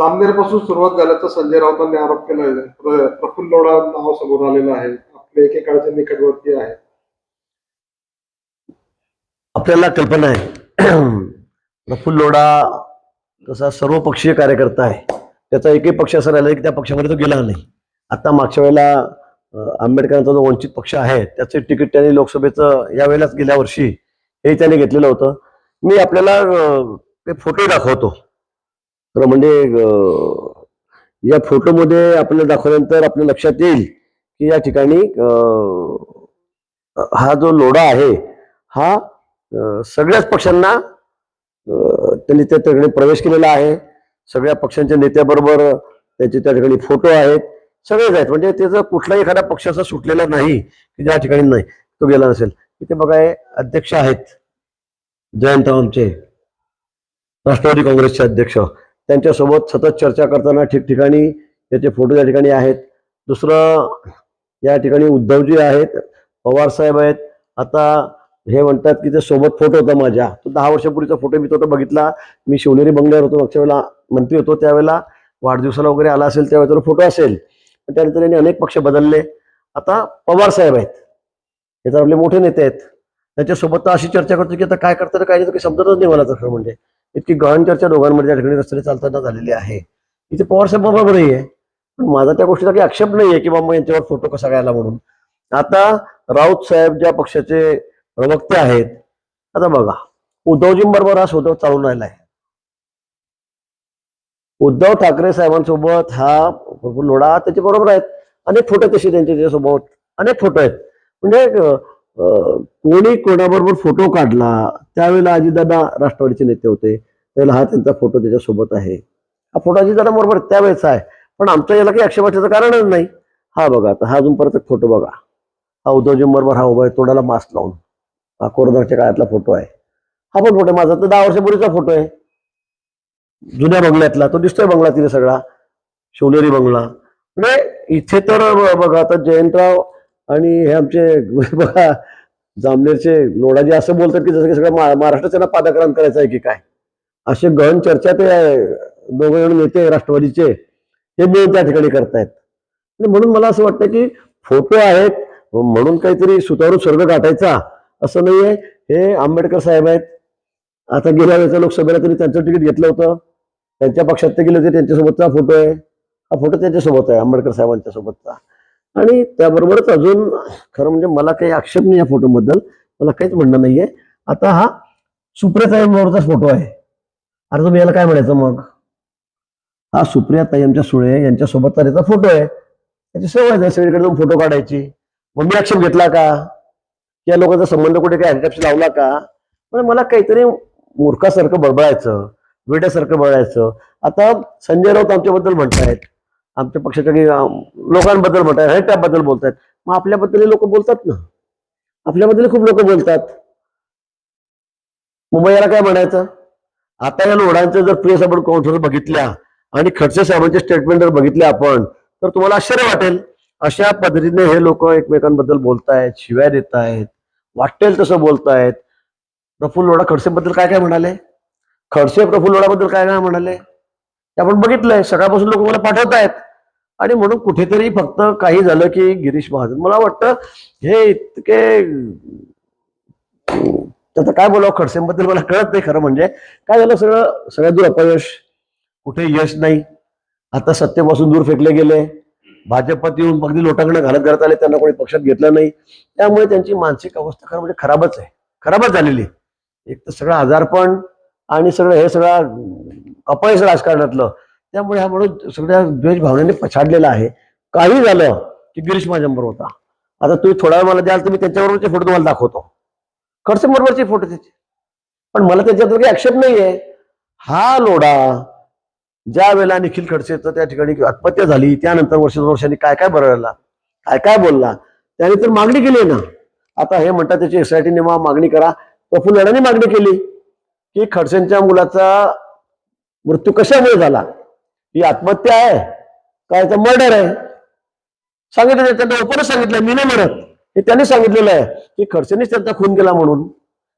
जामनेरपासून सुरुवात झाल्याचा संजय राऊतांनी आरोप केला आहे. प्रफुल्ल लोढा नाव समोर आलेलं आहे. आपले एकेकाळचे निकटवर्ती आहे आपल्याला कल्पना आहे. प्रफुल्ल लोढा तसा सर्वपक्षीय कार्यकर्ता आहे. त्याचा एकही पक्ष असं राहिला की त्या पक्षामध्ये तो गेला नाही. आता मागच्या वेळेला आंबेडकरांचा जो वंचित पक्ष आहे त्याचे तिकीट त्यांनी लोकसभेचं यावेळेलाच गेल्या वर्षी हे त्याने घेतलेलं होतं. मी आपल्याला ते फोटो दाखवतो. तर म्हणजे या फोटोमध्ये आपल्याला दाखवल्यानंतर आपल्या लक्षात येईल की या ठिकाणी हा जो लोढा आहे हा सगळ्याच पक्षांना त्यांनी त्या ठिकाणी प्रवेश केलेला आहे. सगळ्या पक्षांच्या नेत्याबरोबर त्याचे त्या ठिकाणी फोटो आहेत. सगळेच आहेत. म्हणजे त्याचा कुठलाही एखाद्या पक्षाचा सुटलेला नाही की ज्या ठिकाणी नाही तो गेला नसेल इथे बघा हे अध्यक्ष आहेत. जयंत आमचे राष्ट्रवादी काँग्रेसचे अध्यक्ष. त्यांच्यासोबत सतत चर्चा करताना ठिकठिकाणी त्याचे फोटो त्या ठिकाणी आहेत. दुसरं या ठिकाणी उद्धवजी आहेत पवार साहेब आहेत. आता हे म्हणतात की ते सोबत फोटो होता माझ्या. तो दहा वर्षापूर्वीचा फोटो मी तो बघितला. मी शिवनेरी बंगल्यावर होतो. मागच्या वेळेला मंत्री होतो. त्यावेळेला वाढदिवसाला वगैरे आला असेल त्यावेळेला तो फोटो असेल. पण त्यानंतर यांनी अनेक पक्ष बदलले. आता पवार साहेब आहेत. हे तर आपले मोठे नेते आहेत. त्याच्यासोबत तर अशी चर्चा करतो की आता काय करतात काय नाही तर काही समजतच नाही मला तर खरं म्हणजे. इतकी गहन चर्चा दोघांमध्ये त्या ठिकाणी रस्त्याने चालताना झालेली आहे. इथे पवार साहेब बरोबरही आहे पण माझा त्या गोष्टीचा काही आक्षेप नाही आहे की बाबा यांच्यावर फोटो कसा काय आला म्हणून. आता राऊत साहेब ज्या पक्षाचे प्रवक्ते आहेत आता बघा उद्धवजींबरोबर हा स्वतः चालून राहिला आहे. उद्धव ठाकरे साहेबांसोबत हा भरपूर लोढा त्याच्या बरोबर आहेत. अनेक फोटो तसे त्यांच्या त्याच्यासोबत अनेक फोटो आहेत. म्हणजे कोणी कोणाबरोबर फोटो काढला त्यावेळेला अजितदादा राष्ट्रवादीचे नेते होते. त्यावेळेला हा त्यांचा फोटो त्याच्यासोबत आहे. हा फोटो अजितदादा बरोबर त्यावेळेचा आहे. पण आमच्या याला काही आक्षेपाचं कारणच नाही. हा बघा आता हा अजून परत एक फोटो बघा. हा उद्धवजींबरोबर हा उभा आहे तोंडाला मास्क लावून. हा कोरोनाच्या काळातला फोटो आहे. हा पण फोटो आहे माझा तर दहा वर्षापूर्वीचा फोटो आहे. जुन्या बंगल्यातला तो दिसतोय बंगला तिथे सगळा. शिवनेरी बंगला. म्हणजे इथे तर बघा आता जयंतराव आणि हे आमचे बघा जामनेरचे लोडाजी असं बोलतात की जसं की सगळं महा- महाराष्ट्र त्यांना पादाक्रांत करायचं आहे की काय? असे गहन चर्चा ते दोघ जण नेते राष्ट्रवादीचे हे मिळून त्या ठिकाणी करतायत. आणि म्हणून मला असं वाटतं की फोटो आहेत म्हणून काहीतरी सुतारू स्वर्ग गाठायचा असं नाहीये. हे आंबेडकर साहेब आहेत. आता गेल्या वेळेच्या लोकसभेला त्यांनी त्यांचं तिकीट घेतलं होतं. त्यांच्या पक्षात ते गेले होते त्यांच्यासोबतचा फोटो आहे. हा फोटो त्यांच्यासोबत आहे आंबेडकर साहेबांच्या सोबतचा आणि त्याबरोबरच अजून खरं म्हणजे मला काही आक्षेप नाही या फोटोबद्दल. मला काहीच म्हणणं नाहीये. आता हा सुप्रिया ताईंबरोबरचा फोटो आहे. अरे तुम्ही याला काय म्हणायचं मग? हा सुप्रिया ताई आमच्या सुळे यांच्यासोबतचा त्याचा फोटो आहे. त्याची सवय आहे सगळीकडे जाऊन फोटो काढायची. मग मी आक्षेप घेतला का? या लोकांचा संबंध कुठे काही हँडकॅप्स लावला का? पण मला काहीतरी मूर्खासारखं बळबळायचं वेड्यासारखं बळायचं. आता संजय राऊत आमच्याबद्दल म्हणतायत. आमच्या पक्षाच्या काही लोकांबद्दल म्हणत हे त्याबद्दल बोलतायत. मग आपल्याबद्दल लोक बोलतात ना? आपल्याबद्दल खूप लोक बोलतात. मुंबईला काय म्हणायचं? आता या लोढांचं जर प्रिय आपण काउंटर बघितल्या आणि खडसे साहेबांचे स्टेटमेंट जर बघितले आपण तर तुम्हाला आश्चर्य वाटेल. अशा पद्धतीने हे लोक एकमेकांबद्दल बोलतायत शिव्या देत आहेत वाटेल तसं बोलतायत. प्रफुल्ल लोढा खडसेबद्दल काय काय म्हणाले? खडसे प्रफुल्ल लोढाबद्दल काय काय म्हणाले? ते आपण बघितलंय. सकाळपासून लोक मला पाठवतायत. आणि म्हणून कुठेतरी फक्त काही झालं की गिरीश महाजन. मला वाटतं हे इतके त्याचं काय बोलावं खडसेंबद्दल मला कळत नाही खरं म्हणजे. काय झालं सगळं? सगळ्यात दूर अपयश. कुठे यश नाही. आता सत्तेपासून दूर फेकले गेले. भाजपात येऊन अगदी लोटांकडे घालत घालत आले त्यांना कोणी पक्षात घेतलं नाही. त्यामुळे त्यांची मानसिक अवस्था खरं म्हणजे खराबच आहे. खराबच झालेली एक तर सगळं आजारपण आणि सगळं हे सगळं अपयश राजकारणातलं. त्यामुळे हा माणूस सगळ्या द्वेष भावनेने पछाडलेला आहे. काही झालं की गिरीश माझ्याबरोबर होता. आता तुम्ही थोडा वेळ मला द्याल तर मी त्यांच्याबरोबरचे फोटो तुम्हाला दाखवतो. खडसे बरोबरचे फोटो त्याचे. पण मला त्याच्यात काही आक्षेप नाहीये. हा लोढा ज्या वेळेला निखिल खडसेचं त्या ठिकाणी आत्महत्या झाली त्यानंतर वर्ष दोन वर्षांनी काय काय बरळला काय काय बोलला त्याने तर मागणी केली ना. आता हे म्हणतात त्याची एसआयटी नेमा मागणी करा. प्रफुल्ल लढाने मागणी केली की खडसेंच्या मुलाचा मृत्यू कशामुळे झाला? ही आत्महत्या आहे. काय तर मर्डर आहे. सांगितलं त्यांना ओपनच सांगितलं मी नाही म्हणत हे त्यांनी सांगितलेलं आहे की खडसेंनीच त्यांचा खून केला म्हणून.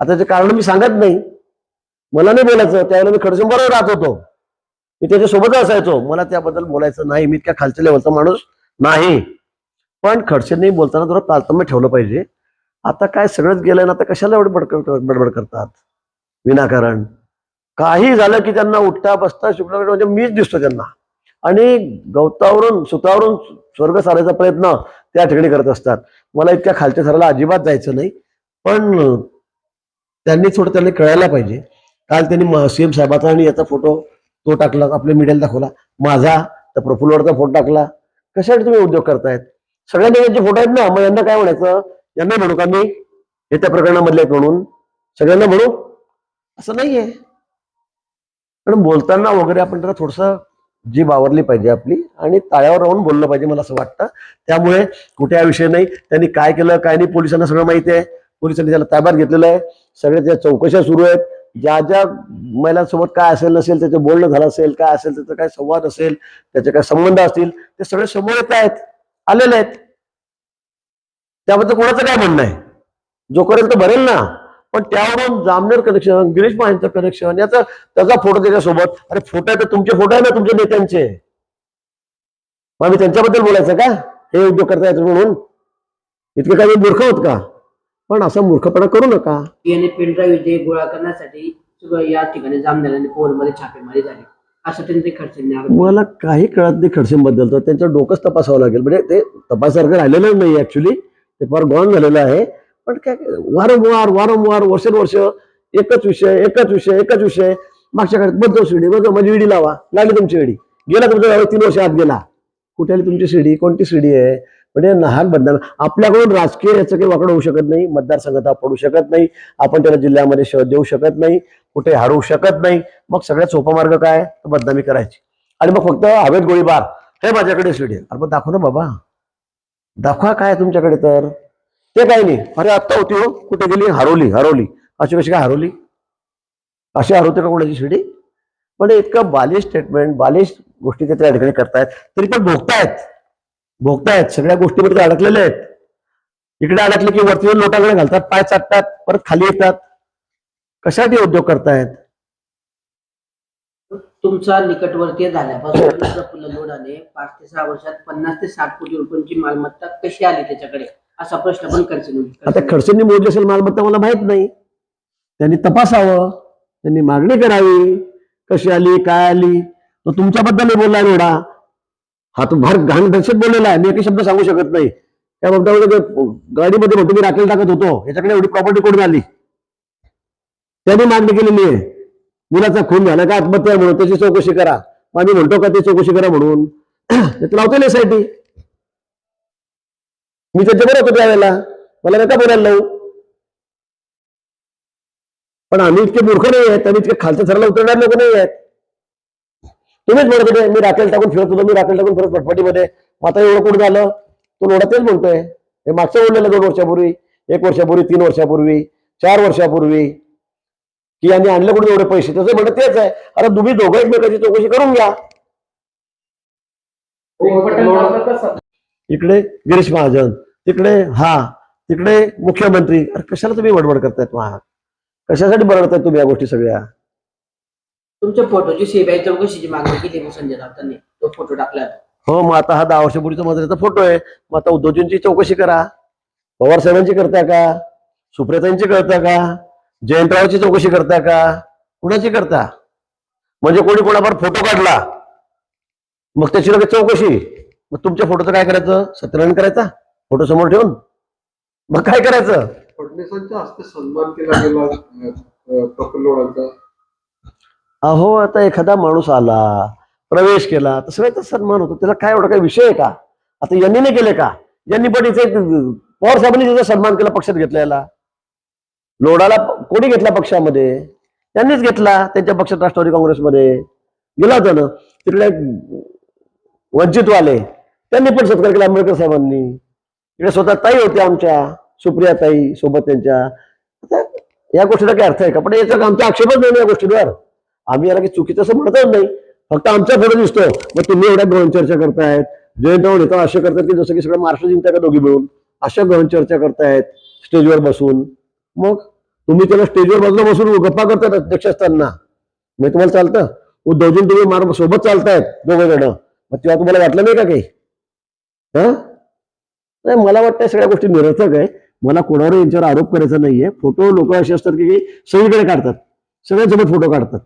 आता ते कारण मी सांगत नाही. मला नाही बोलायचं. त्यावेळेला मी खडसेंबरोबर राहत होतो. मी त्याच्यासोबत असायचो. मला त्याबद्दल बोलायचं नाही. मी इतक्या खालच्या लेवलचा माणूस नाही. पण खडसेंनी बोलताना थोडं तारतम्य ठेवलं पाहिजे. आता काय सगळंच गेलं ना आता कशाला एवढं बडकड बडबड करतात? विनाकारण. काही झालं की त्यांना उठता बसता शुक्र म्हणजे मीच दिसतो त्यांना. आणि गवतावरून सुतावरून स्वर्ग सारायचा प्रयत्न त्या ठिकाणी करत असतात. मला इतक्या खालच्या थराला अजिबात जायचं नाही. पण त्यांनी थोडं त्यांनी कळायला पाहिजे. काल त्यांनी सीएम साहेबाचा आणि याचा फोटो तो टाकला आपल्या मीडियाला दाखवला. माझा तर प्रफुल्लवरचा फोटो टाकला. कशासाठी तुम्ही उद्योग करतायत? सगळ्या जणांचे फोटो आहेत ना. मग यांना काय म्हणायचं? यांना म्हणू का मी? हे त्या प्रकरणामधले आहेत म्हणून. सगळ्यांना म्हणू? असं नाहीये. पण बोलताना वगैरे आपण त्याला थोडंसं जी बावरली पाहिजे आपली आणि ताळ्यावर राहून बोललं पाहिजे मला असं वाटतं. त्यामुळे कुठे हा विषय नाही. त्यांनी काय केलं काय नाही पोलिसांना सगळं माहिती आहे. पोलिसांनी त्याला ताब्यात घेतलेलं आहे. सगळ्या त्या चौकशा सुरू आहेत. ज्या ज्या महिलांसोबत काय असेल नसेल त्याचं बोलणं झालं असेल काय असेल त्याचा काय संवाद असेल त्याचे काय संबंध असतील ते सगळे समोर येत आहेत. आलेले आहेत. त्याबद्दल कोणाचं काय म्हणणं आहे? जो करेल तो भरेल ना पण त्यावरून जामनेर कनेक्शन गिरीश महाजनचं कनेक्शन याचा त्याचा फोटो त्याच्यासोबत. अरे फोटो आहे तर तुमचे फोटो आहे ना तुमच्या नेत्यांचे. मग आम्ही त्यांच्याबद्दल बोलायचं का? हे उद्योग करता येतो म्हणून. इतके काही मूर्ख होत का? पण असा मूर्खपणा करू नका. याने पेनड्राईव्ह जे गोळा करण्यासाठी या ठिकाणी जामनेर पोलमध्ये छापेमारी झाली. असं त्यांनी मला काही कळत नाही खडसेंबद्दल तर त्यांचं डोकंच तपासावं लागेल. म्हणजे ते तपासासारखं राहिलेलं नाही ऍक्च्युली ते फार गॉन झालेलं आहे. पण काय वारंवार वारंवार वर्षानुवर्ष एकच विषय एकच विषय एकच विषय. मागच्या काळात बदल शिडी बदल म्हणजे माझी विडी लावा लागली तुमची शिडी गेला तुमचा तीन वर्ष आत गेला. कुठे आली तुमची शिडी कोणती शिडी आहे? म्हणजे लहान बदनाम आपल्याकडून राजकीय याचं काही वाकडं होऊ शकत नाही मतदारसंघात पडू शकत नाही आपण त्याला जिल्ह्यामध्ये शोध देऊ शकत नाही कुठे हरवू शकत नाही. मग सगळ्यात सोपा मार्ग काय? तर बदनामी करायची. आणि मग फक्त हवेत गोळीबार. हे माझ्याकडे शिडी आहे. अरे मग दाखव ना बाबा. दाखवा काय आहे तुमच्याकडे तर. ते काही नाही अरे आत्ता होती हो. कुठे गेली? हरवली हरवली अशी कशी काय हरवली अशी हरवते का कोणाची शिडी पण इतकं बालिश स्टेटमेंट बालिश गोष्टी ते त्या ठिकाणी करतायत. तरी पण भोगतायत. भोगतायत. सगळ्या गोष्टीमध्ये अडकलेले आहेत. इकडे अडकले की वरती लोटाकडे घालतात पाय चाटतात परत खाली येतात. कशासाठी उद्योग करतायत? तुमचा निकटवर्तीय झाल्यापासून प्रफुल्ल लोढाने पाच ते सहा वर्षात पन्नास ते साठ कोटी रुपयांची मालमत्ता कशी आली त्याच्याकडे? असा प्रश्न पण आता खडसेंनी मोडली असेल मालमत्ता मला माहीत नाही. त्यांनी तपासावं त्यांनी मागणी करावी कशी आली काय आली. तो तुमच्याबद्दल बोलला एवढा. हा तो भार घाणदर्शक बोललेला आहे. मी एकही शब्द सांगू शकत नाही. त्या बाबतीमध्ये गाडीमध्ये म्हणतो मी राखेल टाकत होतो. याच्याकडे एवढी प्रॉपर्टी कोण आली त्यांनी मागणी केलेली आहे. मुलाचा खून झाला का आत्महत्या म्हणून त्याची चौकशी करा. मग आम्ही म्हणतो का ते चौकशी करा म्हणून. लावतो लावतो एसआयटी मी त्याच्याबरोबर होतो त्यावेळेला. मला नका बोलायला लावू. पण आम्ही इतके मूर्ख नाही आहेत आम्ही इतके खालच्या थराला उतरणार लोक नाही आहेत. तुम्हीच म्हणत होते मी राखेल टाकून फिरत होतो मी राखेल टाकून फिरत पटपटीमध्ये आता एवढं कुठं झालं? तो लोढा तेच म्हणतोय. हे मागचं बोललेलं दोन वर्षापूर्वी एक वर्षापूर्वी तीन वर्षापूर्वी चार वर्षापूर्वी. की यांनी आणलं कुठे एवढे पैसे? त्याचं म्हणणं तेच आहे. अरे तुम्ही दोघं एकमेकाची चौकशी करून घ्या. इकडे गिरीश महाजन. तिकडे हा तिकडे मुख्यमंत्री अरे कशाला तुम्ही बडबड करतायत महा? कशासाठी बरडतायत तुम्ही या गोष्टी सगळ्या? तुमच्या फोटोची सीबीआय चौकशीची मागणी केली मग संजय राऊतांनी तो फोटो टाकला हो मग आता हा दहा वर्षापूर्वीचा मंत्र्याचा फोटो आहे मग आता उद्धवजींची चौकशी करा. पवार साहेबांची करता का? सुप्रियातांची करता का? जयंतरावची चौकशी करता का? कुणाची करता? म्हणजे कोणी कोणावर फोटो काढला? मग त्याची लगेच चौकशी. मग तुमच्या फोटोचं काय करायचं? सत्यनारायण करायचा? फोटो समोर ठेवून? मग काय करायचं? फडणवीसांच्या हस्ते सन्मान केला गेला अहो आता एखादा माणूस आला प्रवेश केला तर सगळ्याचा सन्मान होतो. त्याला काय एवढा काही विषय आहे का? आता यांनी नाही केले का? यांनी पण इथे पवार साहेबांनी त्याचा सन्मान केला पक्षात घेतलेला. लोडाला प- कोणी घेतला पक्षामध्ये? त्यांनीच घेतला त्यांच्या पक्षात राष्ट्रवादी काँग्रेसमध्ये. गेला होता ना तिकडे वंचितवाले. त्यांनी पण सत्कार केला आंबेडकर साहेबांनी. इकडे स्वतः ताई होत्या आमच्या सुप्रिया ताई सोबत त्यांच्या. आता या गोष्टीला काय अर्थ आहे का? पण याचा आमचा आक्षेपच नाही या गोष्टीवर. आम्ही याला काही चुकीचं असं म्हणतच नाही. फक्त आमचा फोटो दिसतो. मग तुम्ही एवढ्या गहन चर्चा करतायत. जयंत नेता असे करतात की जसं की सगळं महाराष्ट्र जिंकता का दोघी मिळून? अशा गहन चर्चा करतायत स्टेजवर बसून. मग तुम्ही त्याला स्टेजवर बाजूला बसून गप्पा करतात अध्यक्ष असताना. मग तुम्हाला चालतं? उद्धवजी तुम्ही मार सोबत चालतायत दोघं जण. मग तेव्हा तुम्हाला वाटलं नाही का काही? हा? नाही मला वाटतं सगळ्या गोष्टी निरर्थक आहे. मला कोणावर यांच्यावर आरोप करायचा नाहीये. फोटो लोक असे असतात की सगळीकडे काढतात. सगळ्यांसोबत फोटो काढतात.